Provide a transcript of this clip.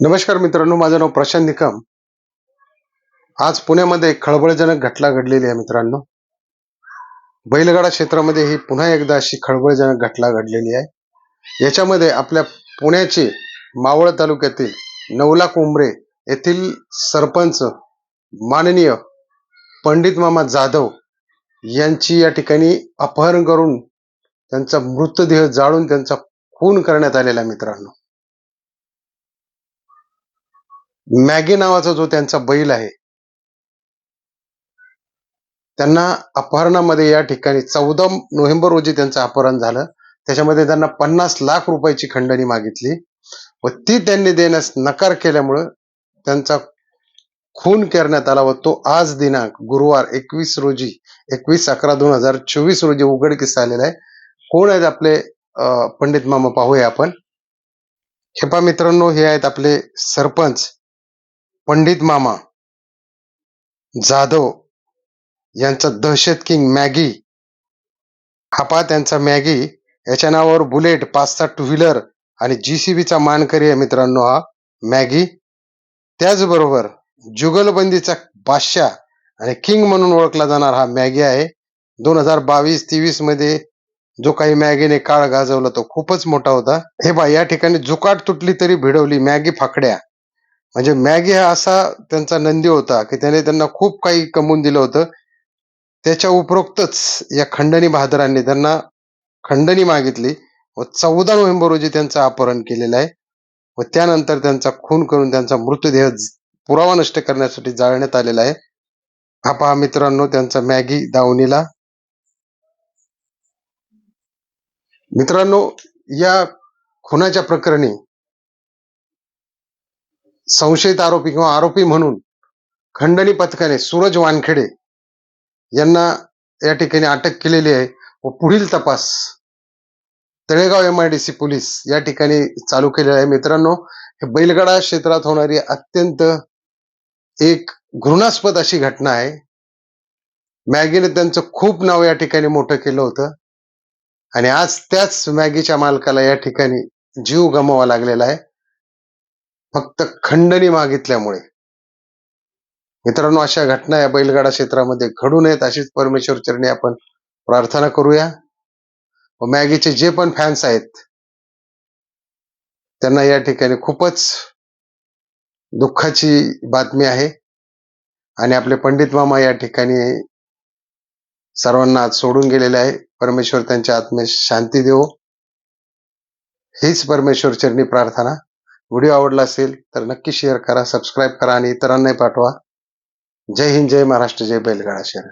नमस्कार मित्रांनो माझं नाव प्रशांत निकम. आज पुण्यामध्ये एक खळबळजनक घटना घडलेली आहे मित्रांनो. बैलगाडा क्षेत्रामध्ये ही पुन्हा एकदा अशी खळबळजनक घटना घडलेली आहे. याच्यामध्ये आपल्या पुण्याचे मावळ तालुक्यातील नवला कोंबरे येथील सरपंच माननीय पंडित मामा जाधव यांची या ठिकाणी अपहरण करून त्यांचा मृतदेह जाळून त्यांचा खून करण्यात आलेला आहे मित्रांनो. मॅगी नावाचा जो त्यांचा बैल आहे त्यांना अपहरणामध्ये या ठिकाणी चौदा नोव्हेंबर रोजी त्यांचं अपहरण झालं. त्याच्यामध्ये त्यांना पन्नास लाख रुपयाची खंडणी मागितली व ती त्यांनी देण्यास नकार केल्यामुळं त्यांचा खून करण्यात आला व तो आज दिनांक गुरुवार एकवीस रोजी एकवीस अकरा दोन हजार चोवीस रोजी उघडकीस आलेला आहे. कोण आहेत आपले पंडित मामा पाहूया आपण. हेपा मित्रांनो हे आहेत आपले सरपंच पंडित मामा जाधव यांचा दहशत किंग मॅगी. हा त्यांचा मॅगी. याच्या नावावर बुलेट पाच सहा टू व्हीलर आणि जीसीबीचा मानकरी आहे मित्रांनो हा मॅगी. त्याचबरोबर जुगलबंदीचा बादशाह आणि किंग म्हणून ओळखला जाणार हा मॅगी आहे. दोन हजार बावीस तेवीसमध्ये जो काही मॅगीने काळ गाजवला तो खूपच मोठा होता. हे बा या ठिकाणी जुकाट तुटली तरी भिडवली मॅगी फाकड्या. म्हणजे मॅगी हा असा त्यांचा नंदी होता की त्याने त्यांना खूप काही कमवून दिलं होतं. त्याच्या उपरोक्तच या खंडणी बहादरांनी त्यांना खंडणी मागितली व चौदा नोव्हेंबर रोजी त्यांचं अपहरण केलेलं आहे. व त्यानंतर त्यांचा खून करून त्यांचा मृतदेह पुरावा नष्ट करण्यासाठी जाळण्यात आलेला आहे. हा पहा मित्रांनो त्यांचा मॅगी दावणीला. मित्रांनो या खुनाच्या प्रकरणी संशयित आरोपी किंवा आरोपी म्हणून खंडणी पथकाने सूरज वानखेडे यांना या ठिकाणी अटक केलेली आहे व पुढील तपास Talegaon M I D C police या ठिकाणी चालू केलेला आहे. मित्रांनो हे बैलगाडा क्षेत्रात होणारी अत्यंत एक घृणास्पद अशी घटना आहे. मॅगीने त्यांचं खूप नाव या ठिकाणी मोठं केलं होतं. आणि आज त्याच मॅगीच्या मालकाला या ठिकाणी जीव गमवा लागलेला आहे. फक्त खंडणी मागितल्यामुळे. मित्रांनो अशा घटना या बैलगाडा क्षेत्रामध्ये घडू नयेत अशीच परमेश्वर चरणी आपण प्रार्थना करूया. व मॅगीचे जे पण फॅन्स आहेत त्यांना या ठिकाणी खूपच दुःखाची बातमी आहे. आणि आपले पंडित मामा या ठिकाणी सर्वांना आज सोडून गेलेले आहे. परमेश्वर त्यांच्या आत्मे शांती देवो. हीच परमेश्वर चरणी प्रार्थना. व्हिडिओ आवडला असेल तर नक्की शेअर करा सबस्क्राईब करा आणि इतरांनाही पाठवा. जय हिंद जय महाराष्ट्र जय बैलगाडा शहर.